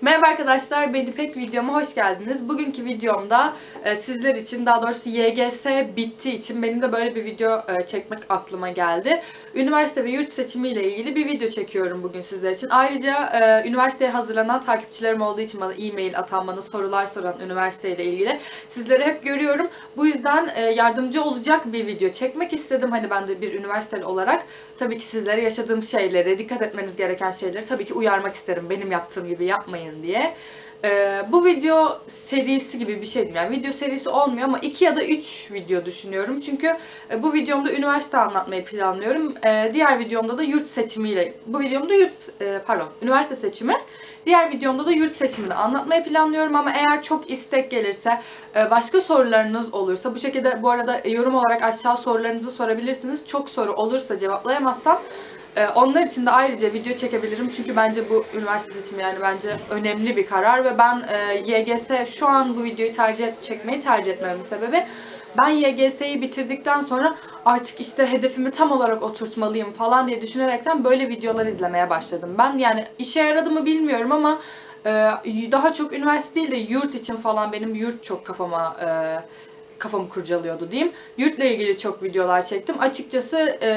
Merhaba arkadaşlar, ben İpek videoma hoş geldiniz. Bugünkü videomda e, sizler için, daha doğrusu YGS bittiği için benim de böyle bir video e, çekmek aklıma geldi. Üniversite ve yurt seçimiyle ilgili bir video çekiyorum bugün sizler için. Ayrıca e, üniversiteye hazırlanan takipçilerim olduğu için bana e-mail atan, bana sorular soran üniversiteyle ilgili sizleri hep görüyorum. Bu yüzden e, yardımcı olacak bir video çekmek istedim. Hani ben de bir üniversiteli olarak tabii ki sizlere yaşadığım şeyleri, dikkat etmeniz gereken şeyleri tabii ki uyarmak isterim. Benim yaptığım gibi yapmayın diye. Ee, bu video serisi gibi bir şey yani video serisi olmuyor ama 2 ya da 3 video düşünüyorum. Çünkü e, bu videomda üniversite anlatmayı planlıyorum. Ee, diğer videomda da yurt seçimiyle, bu videomda yurt, e, pardon, üniversite seçimi. Diğer videomda da yurt seçimini anlatmayı planlıyorum ama eğer çok istek gelirse, e, başka sorularınız olursa, bu şekilde bu arada yorum olarak aşağı sorularınızı sorabilirsiniz. Çok soru olursa cevaplayamazsam ee, Onlar için de ayrıca video çekebilirim çünkü bence bu üniversite seçimi yani bence önemli bir karar ve ben e, YGS şu an bu videoyu tercih çekmeyi tercih etmemin sebebi ben YGS'yi bitirdikten sonra artık işte hedefimi tam olarak oturtmalıyım falan diye düşünerekten böyle videolar izlemeye başladım. Ben yani işe yaradı mı bilmiyorum ama e, daha çok üniversite değil de yurt için falan benim yurt çok kafama e, kafamı kurcalıyordu diyeyim. Yurtla ilgili çok videolar çektim. Açıkçası e,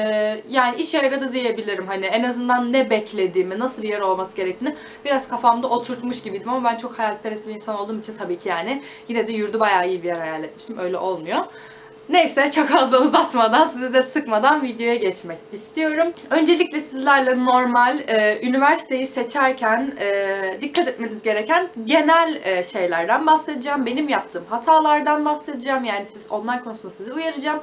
yani işe yaradı diyebilirim. Hani en azından ne beklediğimi, nasıl bir yer olması gerektiğini biraz kafamda oturtmuş gibiydim ama ben çok hayalperest bir insan olduğum için tabii ki yani yine de yurdu bayağı iyi bir yer hayal etmiştim. Öyle olmuyor. Neyse çok az da uzatmadan, sizi de sıkmadan videoya geçmek istiyorum. Öncelikle sizlerle normal e, üniversiteyi seçerken e, dikkat etmeniz gereken genel e, şeylerden bahsedeceğim. Benim yaptığım hatalardan bahsedeceğim. Yani siz onlar konusunda sizi uyaracağım.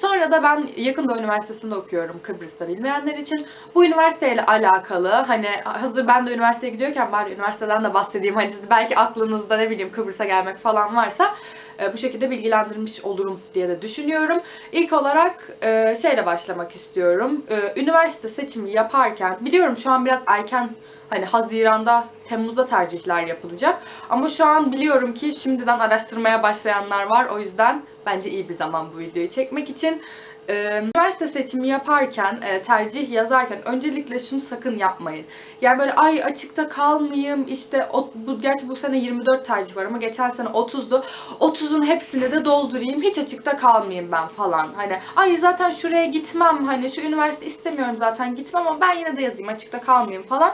Sonra da ben Yakın Doğu Üniversitesi'nde okuyorum Kıbrıs'ta bilmeyenler için. Bu üniversiteyle alakalı hani hazır ben de üniversiteye gidiyorken bari üniversiteden de bahsedeyim. Hani siz belki aklınızda ne bileyim Kıbrıs'a gelmek falan varsa e, bu şekilde bilgilendirmiş olurum diye de düşünüyorum. İlk olarak e, şeyle başlamak istiyorum. E, üniversite seçimi yaparken biliyorum şu an biraz erken hani Haziran'da, Temmuz'da tercihler yapılacak. Ama şu an biliyorum ki şimdiden araştırmaya başlayanlar var. O yüzden bence iyi bir zaman bu videoyu çekmek için. Ee, üniversite seçimi yaparken, e, tercih yazarken öncelikle şunu sakın yapmayın. Yani böyle ay açıkta kalmayayım işte o, bu gerçi bu sene 24 tercih var ama geçen sene 30'du. 30'un hepsini de doldurayım. Hiç açıkta kalmayayım ben falan. Hani ay zaten şuraya gitmem. Hani şu üniversite istemiyorum zaten gitmem ama ben yine de yazayım açıkta kalmayayım falan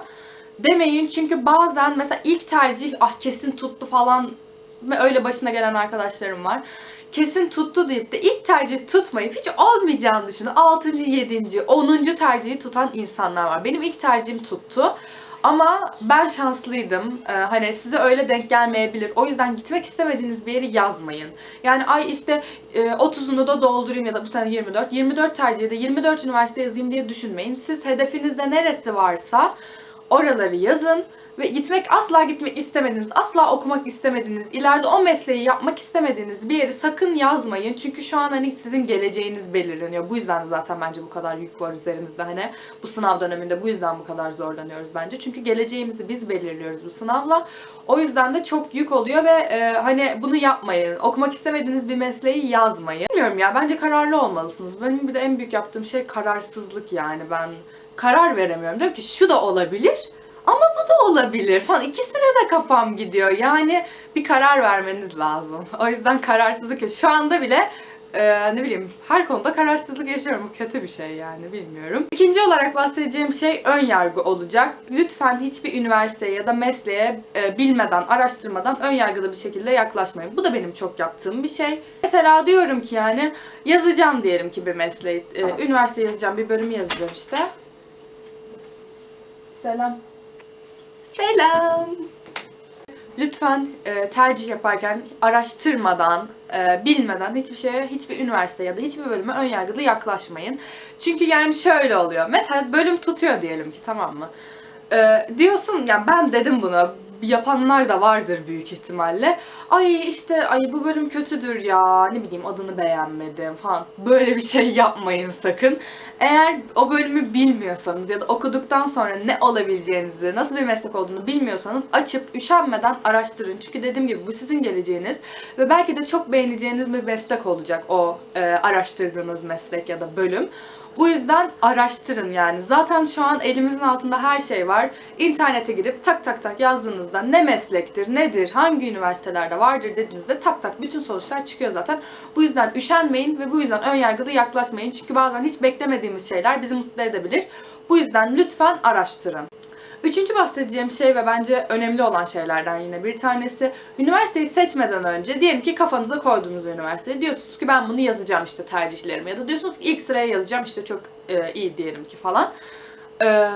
demeyin. Çünkü bazen mesela ilk tercih ah kesin tuttu falan öyle başına gelen arkadaşlarım var kesin tuttu deyip de ilk tercih tutmayıp hiç olmayacağını düşünün. 6. 7. 10. tercihi tutan insanlar var. Benim ilk tercihim tuttu. Ama ben şanslıydım. Ee, hani size öyle denk gelmeyebilir. O yüzden gitmek istemediğiniz bir yeri yazmayın. Yani ay işte e, 30'unu da doldurayım ya da bu sene 24. 24 tercihi de 24 üniversite yazayım diye düşünmeyin. Siz hedefinizde neresi varsa oraları yazın ve gitmek asla gitmek istemediğiniz, asla okumak istemediğiniz, ileride o mesleği yapmak istemediğiniz bir yeri sakın yazmayın. Çünkü şu an hani sizin geleceğiniz belirleniyor. Bu yüzden zaten bence bu kadar yük var üzerimizde. Hani bu sınav döneminde bu yüzden bu kadar zorlanıyoruz bence. Çünkü geleceğimizi biz belirliyoruz bu sınavla. O yüzden de çok yük oluyor ve e, hani bunu yapmayın. Okumak istemediğiniz bir mesleği yazmayın. Bilmiyorum ya bence kararlı olmalısınız. Benim bir de en büyük yaptığım şey kararsızlık yani. Ben karar veremiyorum. Diyorum ki şu da olabilir ama bu da olabilir falan. İkisine de kafam gidiyor. Yani bir karar vermeniz lazım. O yüzden kararsızlık şu anda bile e, ne bileyim her konuda kararsızlık yaşıyorum. Bu kötü bir şey yani bilmiyorum. İkinci olarak bahsedeceğim şey ön yargı olacak. Lütfen hiçbir üniversiteye ya da mesleğe e, bilmeden, araştırmadan ön yargılı bir şekilde yaklaşmayın. Bu da benim çok yaptığım bir şey. Mesela diyorum ki yani yazacağım diyelim ki bir mesleği. E, üniversite yazacağım, bir bölümü yazacağım işte. Selam. Selam. Lütfen e, tercih yaparken araştırmadan, e, bilmeden hiçbir şeye, hiçbir üniversite ya da hiçbir bölüme ön yargılı yaklaşmayın. Çünkü yani şöyle oluyor. Mesela bölüm tutuyor diyelim ki tamam mı? E, diyorsun yani ben dedim bunu yapanlar da vardır büyük ihtimalle. Ay işte ay bu bölüm kötüdür ya ne bileyim adını beğenmedim falan. Böyle bir şey yapmayın sakın. Eğer o bölümü bilmiyorsanız ya da okuduktan sonra ne olabileceğinizi, nasıl bir meslek olduğunu bilmiyorsanız açıp üşenmeden araştırın. Çünkü dediğim gibi bu sizin geleceğiniz ve belki de çok beğeneceğiniz bir meslek olacak o e, araştırdığınız meslek ya da bölüm. Bu yüzden araştırın yani. Zaten şu an elimizin altında her şey var. İnternete girip tak tak tak yazdığınızda ne meslektir, nedir, hangi üniversitelerde vardır dediğinizde tak tak bütün sonuçlar çıkıyor zaten. Bu yüzden üşenmeyin ve bu yüzden ön yargılı yaklaşmayın. Çünkü bazen hiç beklemediğimiz şeyler bizi mutlu edebilir. Bu yüzden lütfen araştırın. Üçüncü bahsedeceğim şey ve bence önemli olan şeylerden yine bir tanesi. Üniversiteyi seçmeden önce diyelim ki kafanıza koyduğunuz üniversiteyi diyorsunuz ki ben bunu yazacağım işte tercihlerimi ya da diyorsunuz ki ilk sıraya yazacağım işte çok e, iyi diyelim ki falan. E,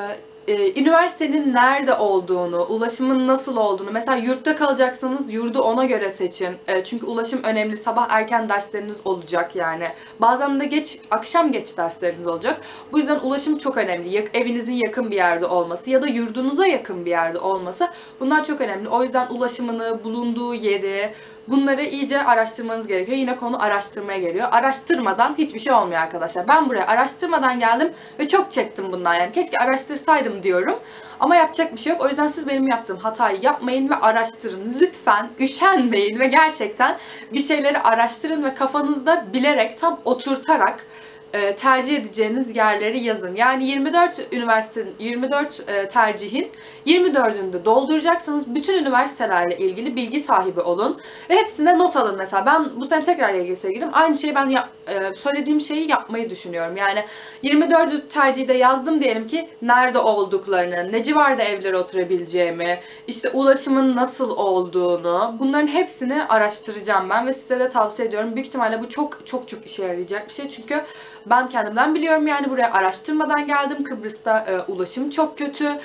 e, üniversitenin nerede olduğunu, ulaşımın nasıl olduğunu, mesela yurtta kalacaksanız yurdu ona göre seçin. E, çünkü ulaşım önemli. Sabah erken dersleriniz olacak yani. Bazen de geç, akşam geç dersleriniz olacak. Bu yüzden ulaşım çok önemli. Evinizin yakın bir yerde olması ya da yurdunuza yakın bir yerde olması bunlar çok önemli. O yüzden ulaşımını, bulunduğu yeri, Bunları iyice araştırmanız gerekiyor. Yine konu araştırmaya geliyor. Araştırmadan hiçbir şey olmuyor arkadaşlar. Ben buraya araştırmadan geldim ve çok çektim bundan yani. Keşke araştırsaydım diyorum. Ama yapacak bir şey yok. O yüzden siz benim yaptığım hatayı yapmayın ve araştırın. Lütfen üşenmeyin ve gerçekten bir şeyleri araştırın ve kafanızda bilerek tam oturtarak e, tercih edeceğiniz yerleri yazın. Yani 24 üniversitenin 24 e, tercihin 24'ünde dolduracaksanız bütün üniversitelerle ilgili bilgi sahibi olun ve hepsine not alın mesela. Ben bu sene tekrar YGS'ye girdim. Aynı şeyi ben yap- e, söylediğim şeyi yapmayı düşünüyorum. Yani 24 tercihi de yazdım diyelim ki nerede olduklarını, ne civarda evlere oturabileceğimi, işte ulaşımın nasıl olduğunu bunların hepsini araştıracağım ben ve size de tavsiye ediyorum. Büyük ihtimalle bu çok çok çok işe yarayacak bir şey çünkü ben kendimden biliyorum yani buraya araştırmadan geldim. Kıbrıs'ta e, ulaşım çok kötü.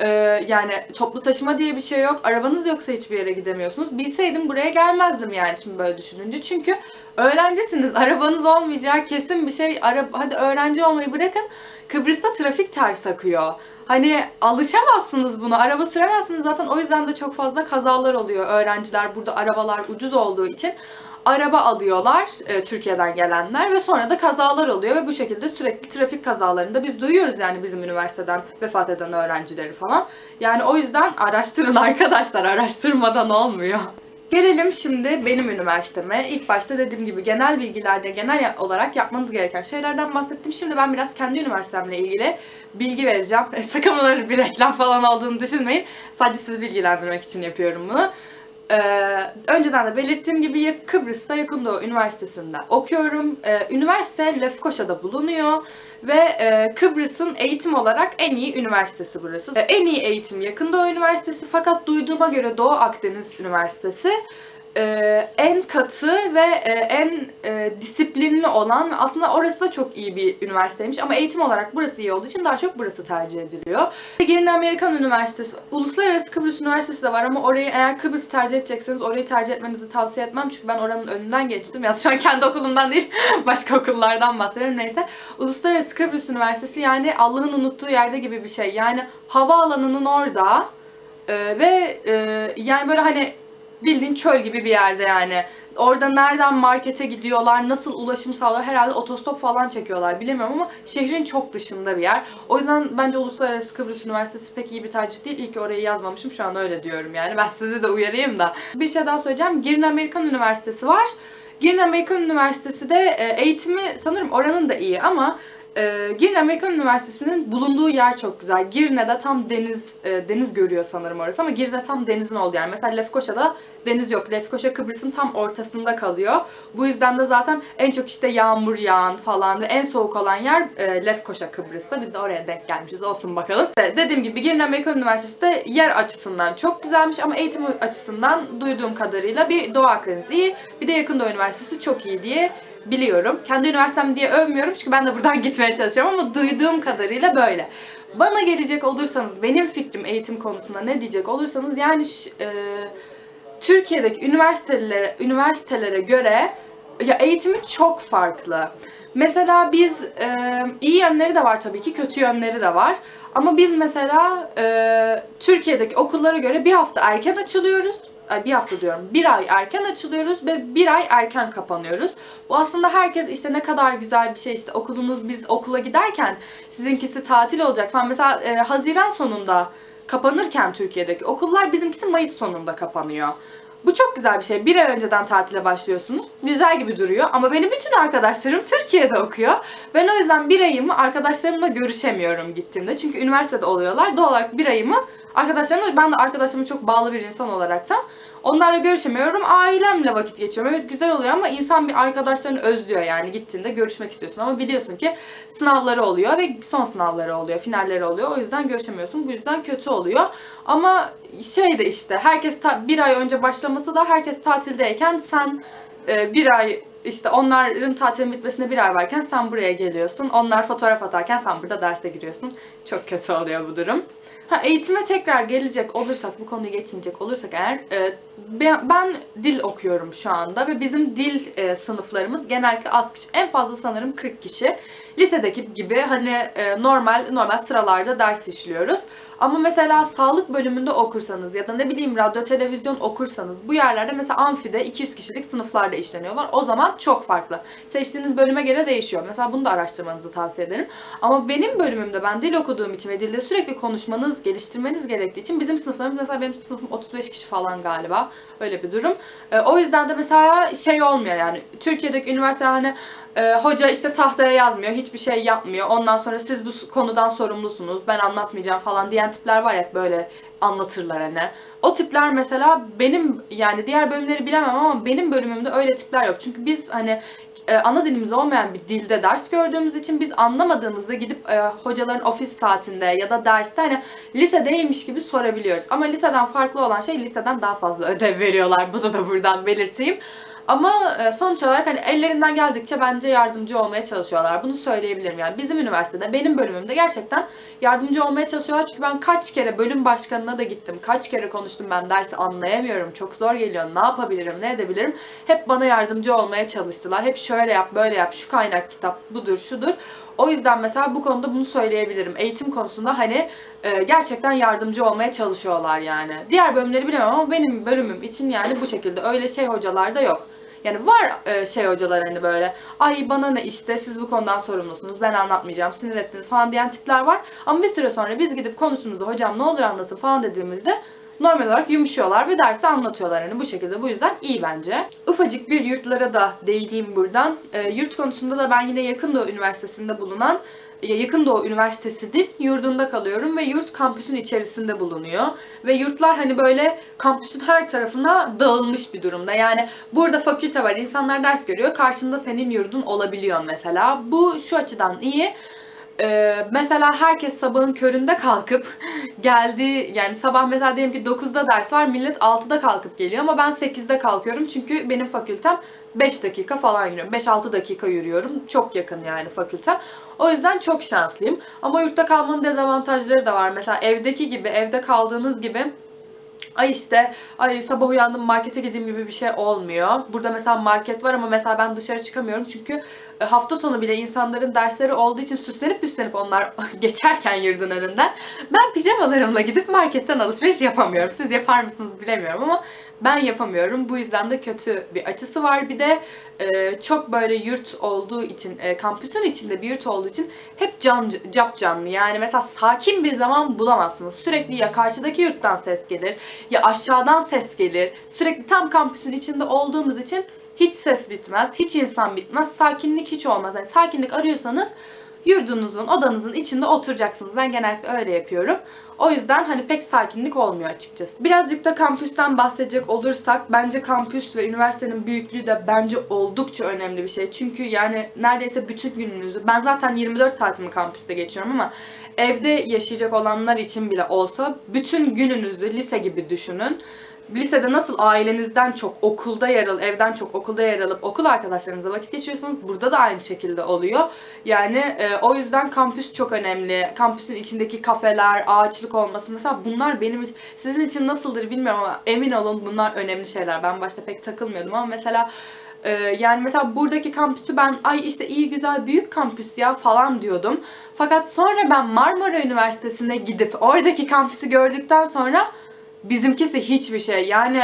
E, yani toplu taşıma diye bir şey yok. Arabanız yoksa hiçbir yere gidemiyorsunuz. Bilseydim buraya gelmezdim yani şimdi böyle düşününce. Çünkü öğrencisiniz. Arabanız olmayacağı kesin bir şey. Ara, hadi öğrenci olmayı bırakın. Kıbrıs'ta trafik ters akıyor. Hani alışamazsınız buna. Araba süremezsiniz zaten. O yüzden de çok fazla kazalar oluyor. Öğrenciler burada arabalar ucuz olduğu için araba alıyorlar e, Türkiye'den gelenler ve sonra da kazalar oluyor ve bu şekilde sürekli trafik kazalarında biz duyuyoruz yani bizim üniversiteden vefat eden öğrencileri falan. Yani o yüzden araştırın arkadaşlar araştırmadan olmuyor. Gelelim şimdi benim üniversiteme. İlk başta dediğim gibi genel bilgilerde genel olarak yapmanız gereken şeylerden bahsettim. Şimdi ben biraz kendi üniversitemle ilgili bilgi vereceğim. Sakın bunların bir reklam falan olduğunu düşünmeyin. Sadece sizi bilgilendirmek için yapıyorum bunu. Ee, önceden de belirttiğim gibi Kıbrıs'ta Yakın Doğu Üniversitesi'nde okuyorum. Ee, üniversite Lefkoşa'da bulunuyor ve e, Kıbrıs'ın eğitim olarak en iyi üniversitesi burası. Ee, en iyi eğitim Yakın Doğu Üniversitesi fakat duyduğuma göre Doğu Akdeniz Üniversitesi e, en katı ve e, en e, disiplinli olan aslında orası da çok iyi bir üniversiteymiş ama eğitim olarak burası iyi olduğu için daha çok burası tercih ediliyor. Yeni Amerikan Üniversitesi, Uluslararası Kıbrıs Üniversitesi de var ama orayı eğer Kıbrıs tercih edecekseniz orayı tercih etmenizi tavsiye etmem çünkü ben oranın önünden geçtim. Ya şu an kendi okulumdan değil başka okullardan bahsediyorum neyse. Uluslararası Kıbrıs Üniversitesi yani Allah'ın unuttuğu yerde gibi bir şey. Yani havaalanının orada e, ve e, yani böyle hani bildiğin çöl gibi bir yerde yani. Orada nereden markete gidiyorlar, nasıl ulaşım sağlıyor herhalde otostop falan çekiyorlar bilemiyorum ama şehrin çok dışında bir yer. O yüzden bence Uluslararası Kıbrıs Üniversitesi pek iyi bir tercih değil. İyi ki orayı yazmamışım şu an öyle diyorum yani. Ben sizi de uyarayım da. Bir şey daha söyleyeceğim. Girne Amerikan Üniversitesi var. Girne Amerikan Üniversitesi de e, eğitimi sanırım oranın da iyi ama e, Girne Amerikan Üniversitesi'nin bulunduğu yer çok güzel. Girne'de tam deniz e, deniz görüyor sanırım orası ama Girne tam denizin olduğu yer. Mesela Lefkoşa'da deniz yok. Lefkoşa Kıbrıs'ın tam ortasında kalıyor. Bu yüzden de zaten en çok işte yağmur yağan falan ve en soğuk olan yer e, Lefkoşa Kıbrıs'ta. Biz de oraya denk gelmişiz. Olsun bakalım. İşte dediğim gibi Girne Amerikan Üniversitesi de yer açısından çok güzelmiş ama eğitim açısından duyduğum kadarıyla bir Doğu Akdeniz iyi. Bir de Yakın Doğu Üniversitesi çok iyi diye biliyorum. Kendi üniversitem diye övmüyorum çünkü ben de buradan gitmeye çalışıyorum ama duyduğum kadarıyla böyle. Bana gelecek olursanız, benim fikrim eğitim konusunda ne diyecek olursanız yani e, Türkiye'deki üniversitelere üniversitelere göre ya eğitimi çok farklı. Mesela biz e, iyi yönleri de var tabii ki, kötü yönleri de var. Ama biz mesela e, Türkiye'deki okullara göre bir hafta erken açılıyoruz. Bir hafta diyorum. Bir ay erken açılıyoruz ve bir ay erken kapanıyoruz. Bu aslında herkes işte ne kadar güzel bir şey işte okulunuz biz okula giderken sizinkisi tatil olacak falan. Mesela e, Haziran sonunda kapanırken Türkiye'deki okullar bizimkisi Mayıs sonunda kapanıyor. Bu çok güzel bir şey. Bir ay önceden tatile başlıyorsunuz. Güzel gibi duruyor. Ama benim bütün arkadaşlarım Türkiye'de okuyor. Ben o yüzden bir ayımı arkadaşlarımla görüşemiyorum gittiğimde. Çünkü üniversitede oluyorlar. Doğal olarak bir ayımı arkadaşlarımla, ben de arkadaşlarıma çok bağlı bir insan olaraktan onlarla görüşemiyorum. Ailemle vakit geçiyorum. Evet güzel oluyor ama insan bir arkadaşlarını özlüyor yani gittiğinde görüşmek istiyorsun. Ama biliyorsun ki sınavları oluyor ve son sınavları oluyor, finalleri oluyor. O yüzden görüşemiyorsun. Bu yüzden kötü oluyor. Ama şey de işte herkes bir ay önce başlaması da herkes tatildeyken sen e, bir ay işte onların tatilin bitmesine bir ay varken sen buraya geliyorsun. Onlar fotoğraf atarken sen burada derse giriyorsun. Çok kötü oluyor bu durum. Ha, eğitime tekrar gelecek olursak, bu konuyu geçinecek olursak eğer, e, ben, dil okuyorum şu anda ve bizim dil e, sınıflarımız genellikle az kişi, en fazla sanırım 40 kişi. Lisedeki gibi hani e, normal normal sıralarda ders işliyoruz. Ama mesela sağlık bölümünde okursanız ya da ne bileyim radyo televizyon okursanız bu yerlerde mesela amfide 200 kişilik sınıflarda işleniyorlar. O zaman çok farklı. Seçtiğiniz bölüme göre değişiyor. Mesela bunu da araştırmanızı tavsiye ederim. Ama benim bölümümde ben dil okuduğum için ve dilde sürekli konuşmanız, geliştirmeniz gerektiği için bizim sınıflarımız mesela benim sınıfım 35 kişi falan galiba. Öyle bir durum. E, o yüzden de mesela şey olmuyor yani. Türkiye'deki üniversite hani e, hoca işte tahtaya yazmıyor, hiçbir şey yapmıyor. Ondan sonra siz bu konudan sorumlusunuz, ben anlatmayacağım falan diyen tipler var ya böyle anlatırlar hani. O tipler mesela benim yani diğer bölümleri bilemem ama benim bölümümde öyle tipler yok. Çünkü biz hani e, ana dilimiz olmayan bir dilde ders gördüğümüz için biz anlamadığımızda gidip e, hocaların ofis saatinde ya da derste hani lisedeymiş gibi sorabiliyoruz. Ama liseden farklı olan şey liseden daha fazla ödev veriyorlar. Bunu da buradan belirteyim. Ama e, sonuç olarak hani ellerinden geldikçe bence yardımcı olmaya çalışıyorlar. Bunu söyleyebilirim yani. Bizim üniversitede, benim bölümümde gerçekten yardımcı olmaya çalışıyorlar. Çünkü ben kaç kere bölüm başkanına da gittim. Kaç kere konuştum ben dersi anlayamıyorum. Çok zor geliyor. Ne yapabilirim, ne edebilirim? Hep bana yardımcı olmaya çalıştılar. Hep şöyle yap, böyle yap, şu kaynak kitap budur, şudur. O yüzden mesela bu konuda bunu söyleyebilirim. Eğitim konusunda hani e, gerçekten yardımcı olmaya çalışıyorlar yani. Diğer bölümleri bilemem ama benim bölümüm için yani bu şekilde öyle şey hocalar da yok. Yani var e, şey hocalar hani böyle ay bana ne işte siz bu konudan sorumlusunuz ben anlatmayacağım sinir ettiniz falan diyen tipler var. Ama bir süre sonra biz gidip konuştuğumuzda hocam ne olur anlatın falan dediğimizde normal olarak yumuşuyorlar ve dersi anlatıyorlar hani bu şekilde. Bu yüzden iyi bence. Ufacık bir yurtlara da değineyim buradan. E, yurt konusunda da ben yine Yakın Doğu Üniversitesi'nde bulunan Yakın Doğu Üniversitesi'nin yurdunda kalıyorum ve yurt kampüsün içerisinde bulunuyor. Ve yurtlar hani böyle kampüsün her tarafına dağılmış bir durumda. Yani burada fakülte var, insanlar ders görüyor, karşında senin yurdun olabiliyor mesela. Bu şu açıdan iyi. Ee, mesela herkes sabahın köründe kalkıp geldi yani sabah mesela diyelim ki 9'da ders var millet 6'da kalkıp geliyor ama ben 8'de kalkıyorum çünkü benim fakültem 5 dakika falan yürüyorum. 5-6 dakika yürüyorum. Çok yakın yani fakültem. O yüzden çok şanslıyım. Ama yurtta kalmanın dezavantajları da var. Mesela evdeki gibi, evde kaldığınız gibi ay işte ay sabah uyandım markete gideyim gibi bir şey olmuyor. Burada mesela market var ama mesela ben dışarı çıkamıyorum çünkü e, hafta sonu bile insanların dersleri olduğu için süslenip püslenip onlar geçerken yurdun önünden ben pijamalarımla gidip marketten alışveriş yapamıyorum. Siz yapar mısınız bilemiyorum ama ben yapamıyorum. Bu yüzden de kötü bir açısı var. Bir de e, çok böyle yurt olduğu için, e, kampüsün içinde bir yurt olduğu için hep can, cap canlı. Yani mesela sakin bir zaman bulamazsınız. Sürekli ya karşıdaki yurttan ses gelir ya aşağıdan ses gelir. Sürekli tam kampüsün içinde olduğumuz için hiç ses bitmez, hiç insan bitmez, sakinlik hiç olmaz. Yani sakinlik arıyorsanız yurdunuzun, odanızın içinde oturacaksınız. Ben genellikle öyle yapıyorum. O yüzden hani pek sakinlik olmuyor açıkçası. Birazcık da kampüsten bahsedecek olursak bence kampüs ve üniversitenin büyüklüğü de bence oldukça önemli bir şey. Çünkü yani neredeyse bütün gününüzü ben zaten 24 saatimi kampüste geçiyorum ama evde yaşayacak olanlar için bile olsa bütün gününüzü lise gibi düşünün lisede nasıl ailenizden çok okulda yer alıp, evden çok okulda yer alıp okul arkadaşlarınızla vakit geçiriyorsanız burada da aynı şekilde oluyor. Yani e, o yüzden kampüs çok önemli. Kampüsün içindeki kafeler, ağaçlık olması mesela bunlar benim sizin için nasıldır bilmiyorum ama emin olun bunlar önemli şeyler. Ben başta pek takılmıyordum ama mesela e, yani mesela buradaki kampüsü ben ay işte iyi güzel büyük kampüs ya falan diyordum. Fakat sonra ben Marmara Üniversitesi'ne gidip oradaki kampüsü gördükten sonra Bizimkisi hiçbir şey. Yani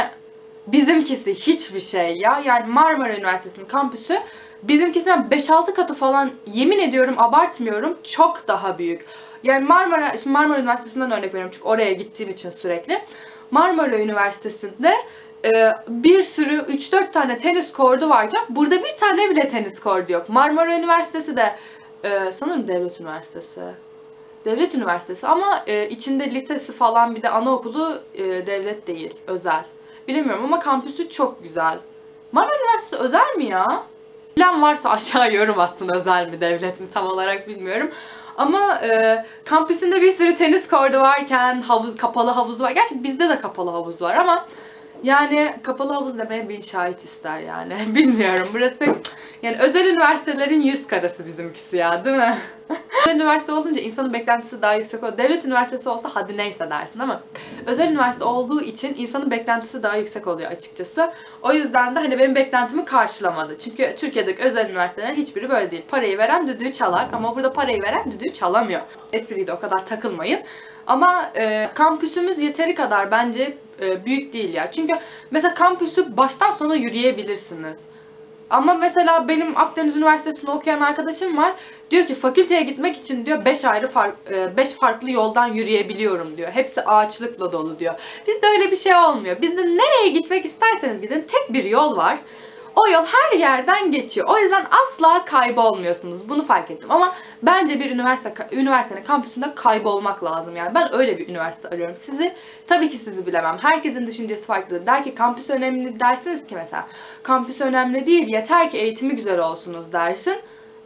bizimkisi hiçbir şey ya. Yani Marmara Üniversitesi'nin kampüsü bizimkisinden 5-6 katı falan yemin ediyorum abartmıyorum çok daha büyük. Yani Marmara, şimdi Marmara Üniversitesi'nden örnek veriyorum çünkü oraya gittiğim için sürekli. Marmara Üniversitesi'nde e, bir sürü 3-4 tane tenis kordu varken burada bir tane bile tenis kordu yok. Marmara Üniversitesi de e, sanırım devlet üniversitesi. Devlet üniversitesi ama e, içinde lisesi falan bir de anaokulu e, devlet değil, özel. Bilemiyorum ama kampüsü çok güzel. Marmara Üniversitesi özel mi ya? Bilen varsa aşağı yorum atsın özel mi devlet mi tam olarak bilmiyorum. Ama e, kampüsünde bir sürü tenis kordu varken havuz kapalı havuz var. Gerçi bizde de kapalı havuz var ama yani kapalı havuz demeye bir şahit ister yani. Bilmiyorum. Burası yani özel üniversitelerin yüz karası bizimkisi ya değil mi? özel üniversite olunca insanın beklentisi daha yüksek oluyor. Devlet üniversitesi olsa hadi neyse dersin ama özel üniversite olduğu için insanın beklentisi daha yüksek oluyor açıkçası. O yüzden de hani benim beklentimi karşılamadı. Çünkü Türkiye'deki özel üniversitelerin hiçbiri böyle değil. Parayı veren düdüğü çalar ama burada parayı veren düdüğü çalamıyor. Espriyi de o kadar takılmayın. Ama e, kampüsümüz yeteri kadar bence e, büyük değil ya. Çünkü mesela kampüsü baştan sona yürüyebilirsiniz. Ama mesela benim Akdeniz Üniversitesi'nde okuyan arkadaşım var. Diyor ki fakülteye gitmek için diyor 5 ayrı fark, 5 farklı yoldan yürüyebiliyorum diyor. Hepsi ağaçlıkla dolu diyor. Bizde öyle bir şey olmuyor. Bizde nereye gitmek isterseniz gidin tek bir yol var. O yol her yerden geçiyor. O yüzden asla kaybolmuyorsunuz. Bunu fark ettim. Ama bence bir üniversite üniversitenin kampüsünde kaybolmak lazım. Yani ben öyle bir üniversite arıyorum. Sizi tabii ki sizi bilemem. Herkesin düşüncesi farklı. Der ki kampüs önemli dersiniz ki mesela. Kampüs önemli değil. Yeter ki eğitimi güzel olsunuz dersin.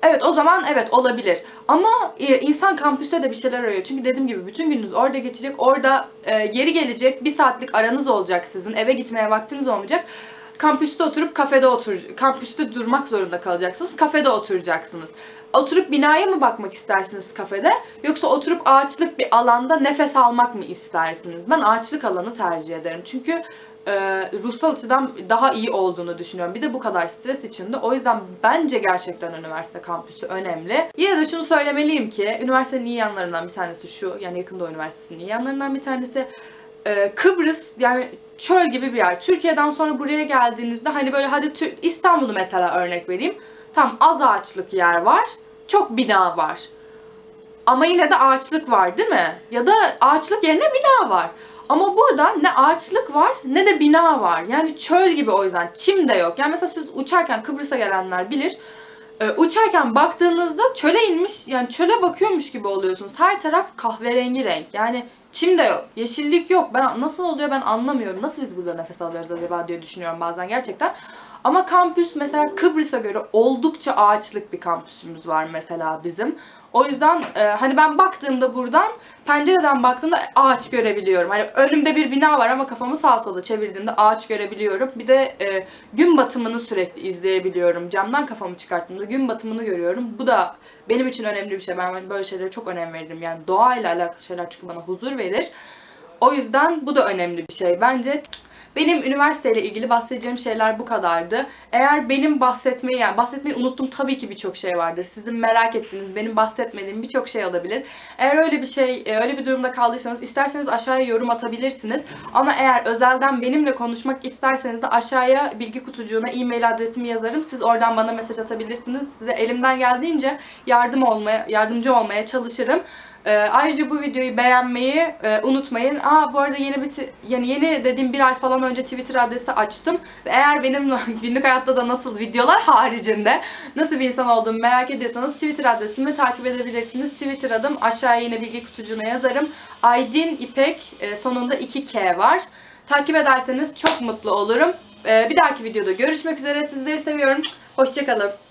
Evet o zaman evet olabilir. Ama e, insan kampüste de bir şeyler arıyor. Çünkü dediğim gibi bütün gününüz orada geçecek. Orada e, geri gelecek. Bir saatlik aranız olacak sizin. Eve gitmeye vaktiniz olmayacak kampüste oturup kafede otur kampüste durmak zorunda kalacaksınız. Kafede oturacaksınız. Oturup binaya mı bakmak istersiniz kafede yoksa oturup ağaçlık bir alanda nefes almak mı istersiniz? Ben ağaçlık alanı tercih ederim. Çünkü e, ruhsal açıdan daha iyi olduğunu düşünüyorum. Bir de bu kadar stres içinde. O yüzden bence gerçekten üniversite kampüsü önemli. Yine de şunu söylemeliyim ki üniversitenin iyi yanlarından bir tanesi şu. Yani Yakın Doğu Üniversitesi'nin iyi yanlarından bir tanesi e, Kıbrıs yani çöl gibi bir yer. Türkiye'den sonra buraya geldiğinizde hani böyle hadi İstanbul'u mesela örnek vereyim. Tam az ağaçlık yer var. Çok bina var. Ama yine de ağaçlık var değil mi? Ya da ağaçlık yerine bina var. Ama burada ne ağaçlık var ne de bina var. Yani çöl gibi o yüzden. Çim de yok. Yani mesela siz uçarken Kıbrıs'a gelenler bilir. Ee, uçarken baktığınızda çöle inmiş yani çöle bakıyormuş gibi oluyorsunuz. Her taraf kahverengi renk. Yani çim de yok. Yeşillik yok. Ben nasıl oluyor ben anlamıyorum. Nasıl biz burada nefes alıyoruz acaba diye düşünüyorum bazen gerçekten. Ama kampüs mesela Kıbrıs'a göre oldukça ağaçlık bir kampüsümüz var mesela bizim. O yüzden e, hani ben baktığımda buradan pencereden baktığımda ağaç görebiliyorum. Hani önümde bir bina var ama kafamı sağa sola çevirdiğimde ağaç görebiliyorum. Bir de e, gün batımını sürekli izleyebiliyorum. Camdan kafamı çıkarttığımda gün batımını görüyorum. Bu da benim için önemli bir şey. Ben böyle şeylere çok önem veririm. Yani doğayla alakalı şeyler çünkü bana huzur verir. O yüzden bu da önemli bir şey. Bence benim üniversiteyle ilgili bahsedeceğim şeyler bu kadardı. Eğer benim bahsetmeyi, yani bahsetmeyi unuttum tabii ki birçok şey vardır. Sizin merak ettiğiniz, benim bahsetmediğim birçok şey olabilir. Eğer öyle bir şey, e, öyle bir durumda kaldıysanız isterseniz aşağıya yorum atabilirsiniz. Ama eğer özelden benimle konuşmak isterseniz de aşağıya bilgi kutucuğuna e-mail adresimi yazarım. Siz oradan bana mesaj atabilirsiniz. Size elimden geldiğince yardım olmaya, yardımcı olmaya çalışırım. Ee, ayrıca bu videoyu beğenmeyi e, unutmayın. Aa bu arada yeni bir yani yeni dediğim bir ay falan önce Twitter adresi açtım. Ve eğer benim günlük hayatta da nasıl videolar haricinde nasıl bir insan olduğumu merak ediyorsanız Twitter adresimi takip edebilirsiniz. Twitter adım aşağıya yine bilgi kutucuğuna yazarım. Aydin İpek e, sonunda 2K var. Takip ederseniz çok mutlu olurum. Ee, bir dahaki videoda görüşmek üzere. Sizleri seviyorum. Hoşçakalın.